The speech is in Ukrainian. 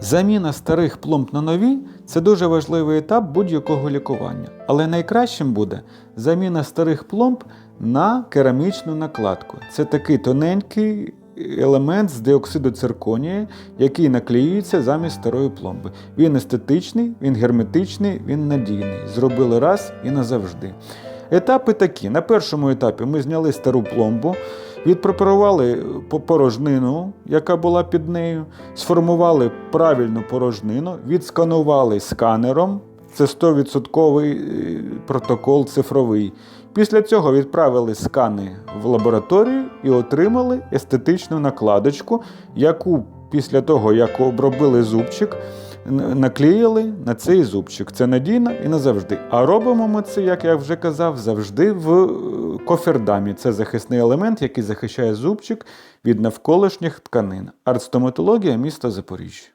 Заміна старих пломб на нові це дуже важливий етап будь-якого лікування. Але найкращим буде заміна старих пломб на керамічну накладку. Це такий тоненький елемент з диоксиду цирконії, який наклеюється замість старої пломби. Він естетичний, він герметичний, він надійний. Зробили раз і назавжди. Етапи такі: на першому етапі ми зняли стару пломбу, відпрепарували порожнину, яка була під нею, сформували правильну порожнину, відсканували сканером. Це 100% е, протокол цифровий. Після цього відправили скани в лабораторію і отримали естетичну накладочку, яку після того, як обробили зубчик, наклеїли на цей зубчик. Це надійно і назавжди. А робимо ми це, як я вже казав, завжди в е, кофердамі. Це захисний елемент, який захищає зубчик від навколишніх тканин. Артстоматологія міста Запоріжжя.